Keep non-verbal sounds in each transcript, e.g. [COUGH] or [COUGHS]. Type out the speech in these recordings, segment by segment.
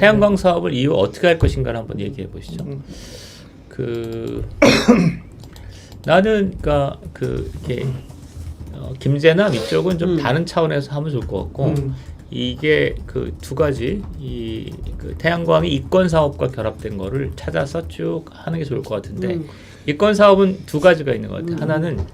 태양광 사업을 이후 어떻게 할 것인가를 한번 얘기해 보시죠. 음. 그 [COUGHS] 나는 그러니까 그 이렇게 어, 김재남 이쪽은 좀 음. 다른 차원에서 하면 좋을 것 같고 음. 이게 그 두 가지 이 그 태양광이 이권 사업과 결합된 거를 찾아서 쭉 하는 게 좋을 것 같은데 음. 이권 사업은 두 가지가 있는 것 같아요. 음. 하나는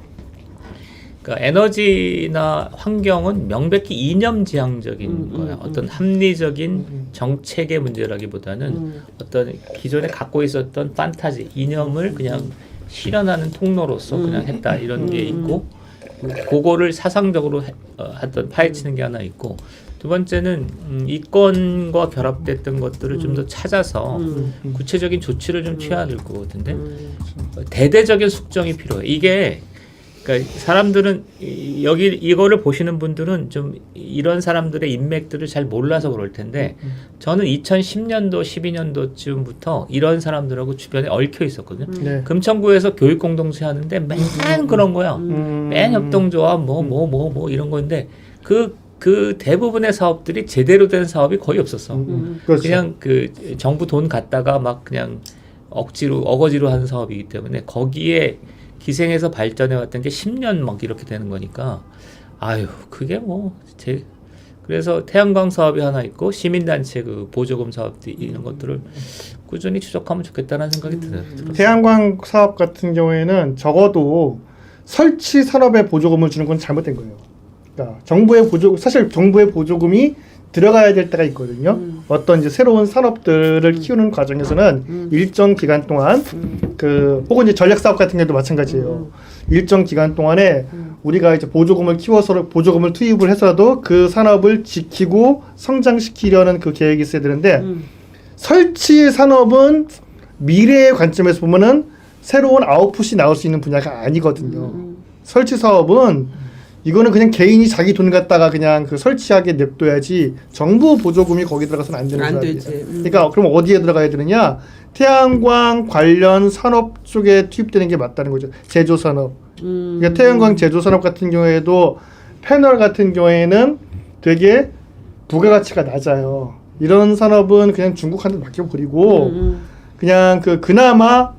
그러니까 에너지나 환경은 명백히 이념 지향적인 음, 음, 거예요. 음. 어떤 합리적인 음. 정책의 문제라기보다는 음. 어떤 기존에 갖고 있었던 판타지 이념을 그냥 실현하는 통로로서 음. 그냥 했다 이런 게 음. 있고 그거를 사상적으로 해- 어, 했던 파헤치는 게 하나 있고 두 번째는 음, 이권과 결합됐던 것들을 좀더 찾아서 음. 구체적인 조치를 좀 취해야 될 것 같은데 음. 대대적인 숙정이 필요해. 이게 그러니까 사람들은 이- 여기 이거를 보시는 분들은 좀 이런 사람들의 인맥들을 잘 몰라서 그럴 텐데 저는 2010년도 12년도쯤부터 이런 사람들하고 주변에 얽혀 있었거든요. 네. 금천구에서 교육 공동체 하는데 맨 그런 거야. 음. 맨 협동조합 뭐 뭐 뭐뭐 이런 건데 그그 대부분의 사업들이 제대로 된 사업이 거의 없었어. 음. 그렇죠. 그냥 그 정부 돈 갖다가 막 그냥 억지로 어거지로 하는 사업이기 때문에 거기에 기생해서 발전해 왔던 게 10년 막 이렇게 되는 거니까 아유 그게 뭐 제 그래서 태양광 사업이 하나 있고 시민단체 그 보조금 사업도 이런 것들을 꾸준히 추적하면 좋겠다는 생각이 들어요. 태양광 사업 같은 경우에는 적어도 설치 산업에 보조금을 주는 건 잘못된 거예요. 그러니까 정부의 보조 사실 정부의 보조금이 들어가야 될 때가 있거든요. 음. 어떤 이제 새로운 산업들을 키우는 과정에서는 음. 일정 기간 동안 음. 그 혹은 이제 전략 사업 같은 경우도 마찬가지예요. 일정 기간 동안에 음. 우리가 이제 보조금을 키워서 보조금을 투입을 해서도 그 산업을 지키고 성장시키려는 그 계획이 있어야 되는데 음. 설치 산업은 미래의 관점에서 보면은 새로운 아웃풋이 나올 수 있는 분야가 아니거든요. 음. 설치 사업은 이거는 그냥 개인이 자기 돈 갖다가 그냥 그 설치하게 냅둬야지 정부 보조금이 거기 들어가서는 안 되는 안 사업이에요. 되지. 음. 그러니까 그럼 어디에 들어가야 되느냐? 태양광 관련 산업 쪽에 투입되는 게 맞다는 거죠. 제조 산업. 음. 그러니까 태양광 제조 산업 같은 경우에도 패널 같은 경우에는 되게 부가가치가 낮아요. 이런 산업은 그냥 중국한테 맡겨버리고 음. 그냥 그 그나마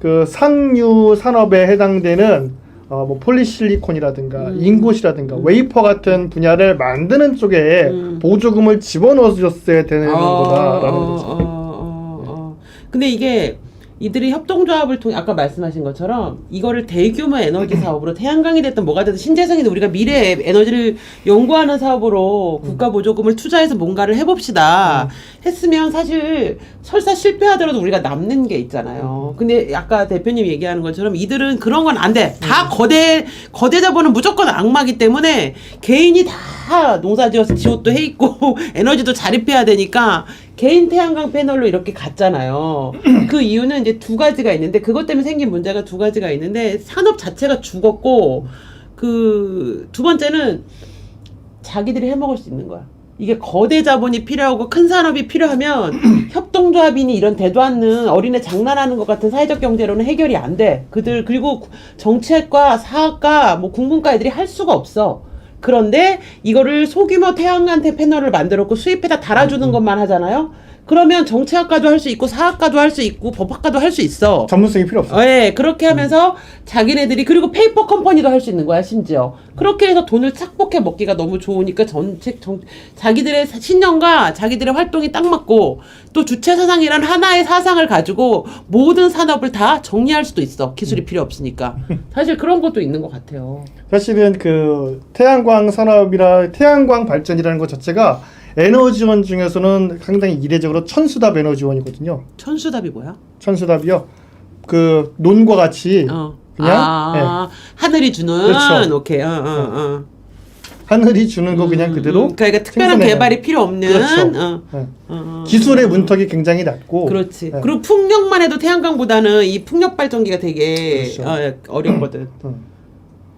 그 상류 산업에 해당되는 어 뭐 폴리실리콘이라든가 음. 인곳이라든가 웨이퍼 같은 분야를 만드는 쪽에 음. 보조금을 집어넣어 줬어야 되는 어, 거다라는 어, 거죠. 어, 어, 어. 근데 이게 이들이 협동조합을 통해 아까 말씀하신 것처럼 이거를 대규모 에너지 [CLEARS THROAT] 사업으로 태양광이 됐든 뭐가 됐든 신재생이든 우리가 미래에 에너지를 연구하는 사업으로 국가 보조금을 투자해서 뭔가를 해봅시다 했으면 사실 설사 실패하더라도 우리가 남는 게 있잖아요. 근데 아까 대표님 얘기하는 것처럼 이들은 그런 건 안 돼. 다 거대 거대 자본은 무조건 악마기 때문에 개인이 다 농사지어서 지옷도 해 있고 [LAUGHS] 에너지도 자립해야 되니까 개인 태양광 패널로 이렇게 갔잖아요. [CLEARS THROAT] 그 이유는 이제 두 가지가 있는데 그것 때문에 생긴 문제가 두 가지가 있는데 산업 자체가 죽었고 그 두 번째는 자기들이 해먹을 수 있는 거야. 이게 거대 자본이 필요하고 큰 산업이 필요하면 [CLEARS THROAT] 협동조합이니 이런 대도 않는 어린애 장난하는 것 같은 사회적 경제로는 해결이 안 돼. 그들 그리고 정책과 사학과 뭐 국문과 애들이 할 수가 없어. 그런데 이거를 소규모 태양광 패널을 만들었고 수입해다 달아주는 것만 하잖아요. 그러면 정책학과도 할 수 있고 사학과도 할 수 있고 법학과도 할 수 있어. 전문성이 필요 없어. 어, 예, 그렇게 하면서 자기네들이 그리고 페이퍼 컴퍼니도 할 수 있는 거야 심지어 그렇게 해서 돈을 착복해 먹기가 너무 좋으니까 전책 정 자기들의 신념과 자기들의 활동이 딱 맞고 또 주체 사상이란 하나의 사상을 가지고 모든 산업을 다 정리할 수도 있어 기술이 필요 없으니까 사실 그런 것도 있는 것 같아요. 사실은 그 태양광 산업이라 태양광 발전이라는 것 자체가 에너지원 중에서는 상당히 이례적으로 천수답 에너지원이거든요. 천수답이 뭐야? 천수답이요. 그 논과 같이 어. 그냥, 아, 하늘이 주는 그렇죠. 오케이 어, 어, 어. 하늘이 주는 거 그냥 음, 그대로 음, 그러니까 특별한 생산해요. 개발이 필요 없는 그렇죠. 어, 예. 어, 어. 기술의 문턱이 굉장히 낮고 그렇지. 예. 그리고 풍력만 해도 태양광보다는 이 풍력 발전기가 되게 그렇죠. 어, 어렵거든. 음.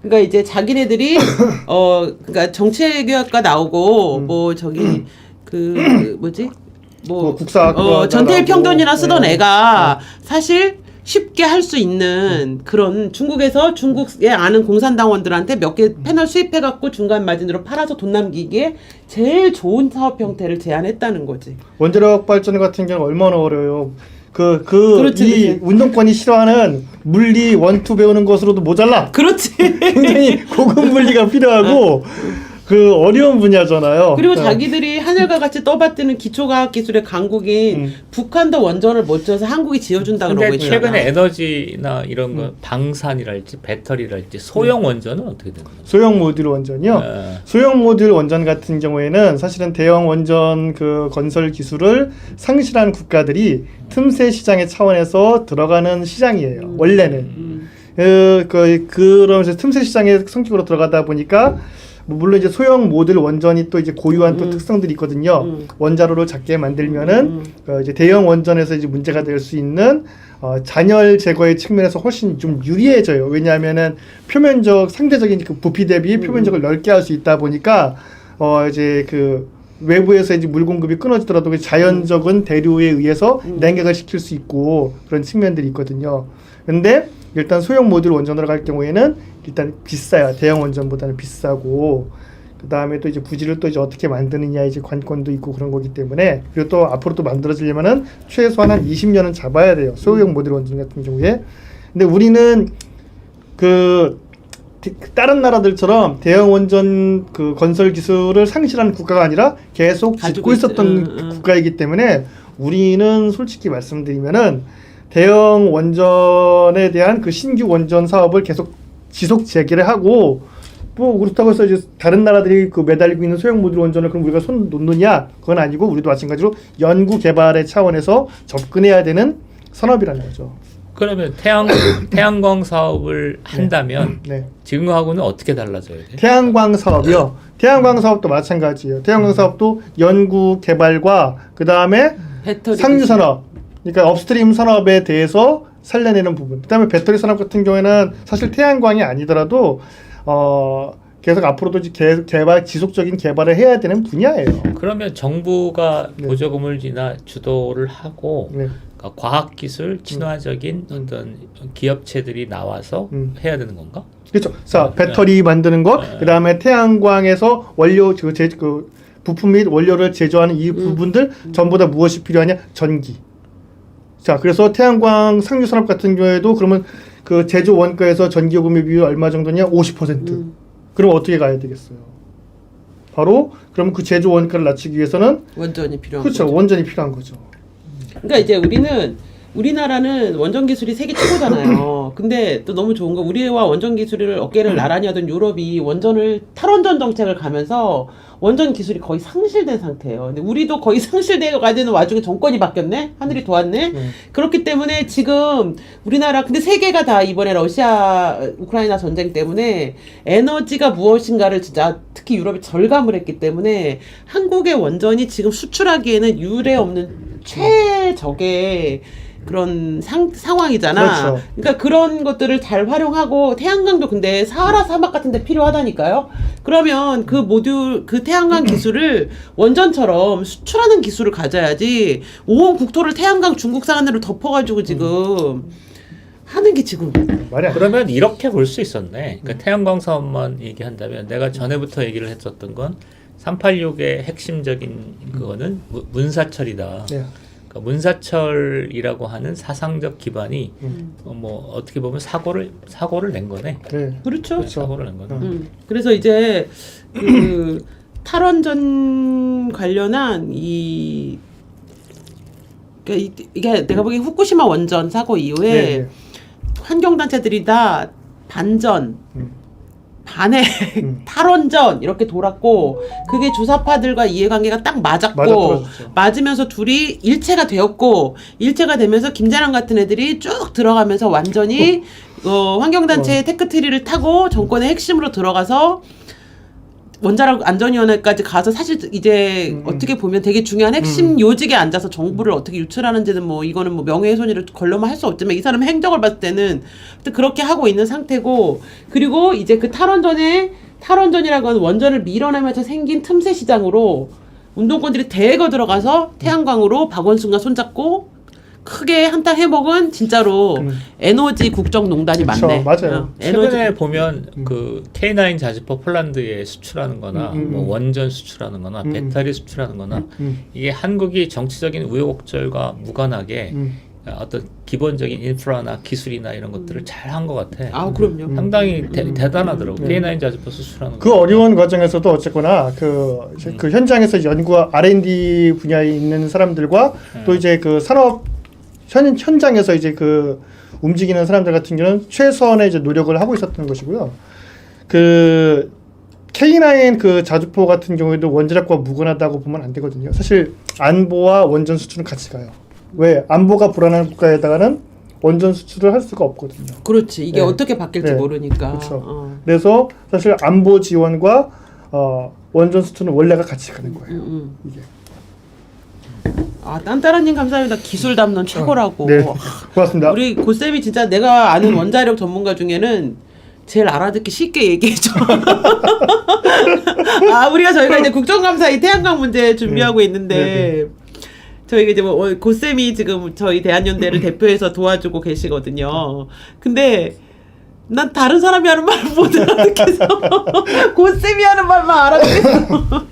그러니까 이제 자기네들이 [COUGHS] 어 그러니까 정책교육과 나오고 음. 뭐 저기 [COUGHS] 그 뭐지 뭐 뭐 국사학과 어, 전태일 나오고. 평론이나 쓰던 예. 애가 사실 쉽게 할 수 있는 그런 중국에서 중국에 아는 공산당원들한테 몇 개 패널 수입해갖고 중간 마진으로 팔아서 돈 남기기에 제일 좋은 사업 형태를 제안했다는 거지. 원자력 발전 같은 경우는 얼마나 어려요. 그, 그, 그렇지, 이 그렇지. 운동권이 싫어하는 물리 원투 배우는 것으로도 모자라. 그렇지. [LAUGHS] 굉장히 고급 물리가 필요하고, 그 어려운 분야잖아요. 그리고 네. 자기들이 하늘과 같이 떠받드는 기초과학 기술의 강국인 음. 북한도 원전을 못 져서 한국이 지어준다 그러고 근데 있잖아. 최근에 에너지나 이런 음. 거 방산이랄지 배터리랄지 소형 원전은 어떻게 되는 거죠? 소형 모듈 원전이요. 예. 소형 모듈 원전 같은 경우에는 사실은 대형 원전 그 건설 기술을 상실한 국가들이 틈새 시장의 차원에서 들어가는 시장이에요. 원래는. 음. 그, 그, 그러면서 틈새 시장의 성격으로 들어가다 보니까 뭐 물론 이제 소형 모듈 원전이 또 이제 고유한 또 음. 특성들이 있거든요. 음. 원자로를 작게 만들면은 음. 그 이제 대형 원전에서 이제 문제가 될 수 있는 어, 잔열 제거의 측면에서 훨씬 좀 유리해져요. 왜냐하면은 표면적 상대적인 그 부피 대비 음. 표면적을 넓게 할 수 있다 보니까 어 이제 그 외부에서 이제 물 공급이 끊어지더라도 그 자연적인 대류에 의해서 음. 냉각을 시킬 수 있고 그런 측면들이 있거든요. 근데 일단 소형 모듈 원전으로 갈 경우에는 일단 비싸요. 대형 원전보다는 비싸고 그 다음에 또 이제 부지를 또 이제 어떻게 만드느냐 이제 관건도 있고 그런 거기 때문에 그리고 또 앞으로 또 만들어지려면은 최소한 한 20년은 잡아야 돼요. 소형 모듈 원전 같은 경우에. 근데 우리는 그 디- 다른 나라들처럼 대형 원전 그 건설 기술을 상실한 국가가 아니라 계속 짓고 있- 있었던 응, 응. 국가이기 때문에 우리는 솔직히 말씀드리면은 대형 원전에 대한 그 신규 원전 사업을 계속 지속 재개를 하고 뭐 그렇다고 해서 이제 다른 나라들이 그 매달리고 있는 소형 모듈 원전을 그럼 우리가 손 놓느냐 그건 아니고 우리도 마찬가지로 연구 개발의 차원에서 접근해야 되는 산업이라는 거죠. 그러면 태양 [COUGHS] 태양광 사업을 한다면 네. 지금하고는 어떻게 달라져야 돼? 태양광 사업이요. 태양광 사업도 마찬가지예요. 태양광 사업도 연구 개발과 그 다음에 배터리 상류. 산업, 그러니까 업스트림 산업에 대해서 살려내는 부분. 그다음에 배터리 산업 같은 경우에는 사실 태양광이 아니더라도 어 계속 앞으로도 개, 개발 지속적인 개발을 해야 되는 분야예요. 그러면 정부가 네. 보조금을 지나 주도를 하고 네. 그러니까 과학기술 친화적인 어떤 기업체들이 나와서 음. 해야 되는 건가? 그렇죠. 자, 어, 네. 배터리 만드는 것, 네. 그다음에 태양광에서 원료 그, 제, 그 부품 및 원료를 제조하는 이 부분들 전부 다 무엇이 필요하냐? 전기. 자, 그래서 태양광 상류 산업 같은 경우에도 그러면 그 제조 원가에서 전기 요 금의 비율 얼마 정도냐? 50%. 음. 그럼 어떻게 가야 되겠어요? 바로 그럼 그 제조 원가를 낮추기 위해서는 원전이 필요한 그렇죠. 거죠. 원전이 필요한 거죠. 그러니까 이제 우리는 우리나라는 원전 기술이 세계 최고잖아요. [CLEARS THROAT] 근데 또 너무 좋은 거 우리와 원전 기술을 어깨를 나란히 하던 유럽이 원전을 탈원전 정책을 가면서 원전 기술이 거의 상실된 상태예요. 근데 우리도 거의 [LAUGHS] 상실되어 가야 되는 와중에 정권이 바뀌었네. 하늘이 도왔네. 네. 그렇기 때문에 지금 우리나라 근데 세계가 다 이번에 러시아 우크라이나 전쟁 때문에 에너지가 무엇인가를 진짜 특히 유럽이 절감을 했기 때문에 한국의 원전이 지금 수출하기에는 유례 없는 최적의 그런 상, 상황이잖아. 그렇죠. 그러니까 그런 것들을 잘 활용하고 태양광도 근데 사하라 사막 같은 데 필요하다니까요. 그러면 그 모듈 그 태양광 기술을 원전처럼 수출하는 기술을 가져야지 온 국토를 태양광 중국산으로 덮어가지고 지금 하는 게 지금 말이 안 돼. 그러면 이렇게 볼 수 있었네. 그러니까 태양광 사업만 얘기한다면 내가 전에부터 얘기를 했었던 건 386의 핵심적인 그거는 무- 문사철이다. 네. 그러니까 문사철이라고 하는 사상적 기반이 음. 어, 뭐 어떻게 보면 사고를 사고를 낸 거네. 네. 그렇죠. 사고를 낸 거네. 음. 음. 그래서 이제 그 [CLEARS THROAT] 탈원전 관련한 이 그러니까 이- 이게 내가 보기엔 후쿠시마 원전 사고 이후에 네, 네. 환경 단체들이 다 반전, 음. 반해, 음. [LAUGHS] 탈원전 이렇게 돌았고 그게 주사파들과 이해관계가 딱 맞았고 맞아떨어졌죠. 맞으면서 둘이 일체가 되었고 일체가 되면서 김자랑 같은 애들이 쭉 들어가면서 완전히 어, 환경단체의 테크트리를 타고 정권의 핵심으로 들어가서 원자력 안전위원회까지 가서 사실 이제 음, 음. 어떻게 보면 되게 중요한 핵심 요직에 앉아서 정부를 어떻게 유출하는지는 뭐 이거는 뭐 명예훼손이를 걸로만 할 수 없지만 이 사람 행적을 봤을 때는 그렇게 하고 있는 상태고 그리고 이제 그 탈원전에 탈원전이라고 하는 원전을 밀어내면서 생긴 틈새 시장으로 운동권들이 대거 들어가서 태양광으로 박원순과 손잡고 크게 한탕 해먹은 진짜로 음. 에너지 국정농단이 그쵸, 많네. 맞아요. 어, 에너지 최근에 보면 음. 그 K9 자주포 폴란드에 수출하는-거나 음, 음, 뭐 음. 원전 수출하는-거나 음. 배터리 수출하는-거나 음, 이게 한국이 정치적인 우여곡절과 무관하게 음. 어떤 기본적인 인프라나 기술이나 이런 것들을 잘 한 것 같아. 아 그럼요. 음. 상당히 대, 대단하더라고. 음. K9 자주포 수출하는 그 거. 어려운 과정에서도 어쨌거나 그, 음. 그 현장에서 연구와 R&D 분야에 있는 사람들과 음. 또 이제 그 산업 현, 현장에서 이제 그 움직이는 사람들 같은 경우는 최선의 이제 노력을 하고 있었던 것이고요. 그 K9 그 자주포 같은 경우에도 원자력과 무관하다고 보면 안 되거든요. 사실 안보와 원전 수출은 같이 가요. 왜 안보가 불안한 국가에다가는 원전 수출을 할 수가 없거든요. 그렇지. 이게 네. 어떻게 바뀔지 네. 모르니까. 그쵸. 어. 그래서 사실 안보 지원과 어, 원전 수출은 원래가 같이 가는 거예요. 음, 음. 이게. 아 딴따라님 감사합니다. 기술 담론 최고라고. 네, 고맙습니다. 우리 고쌤이 진짜 내가 아는 원자력 전문가 중에는 제일 알아듣기 쉽게 얘기해줘. [LAUGHS] 아 우리가 저희가 이제 국정감사의 태양광 문제 준비하고 네. 있는데 저희가 이제 뭐 어, 고쌤이 지금 저희 대한연대를 대표해서 도와주고 계시거든요. 근데 난 다른 사람이 하는 말을 못 알아듣겠어. [LAUGHS] 고쌤이 하는 말만 알아듣겠어.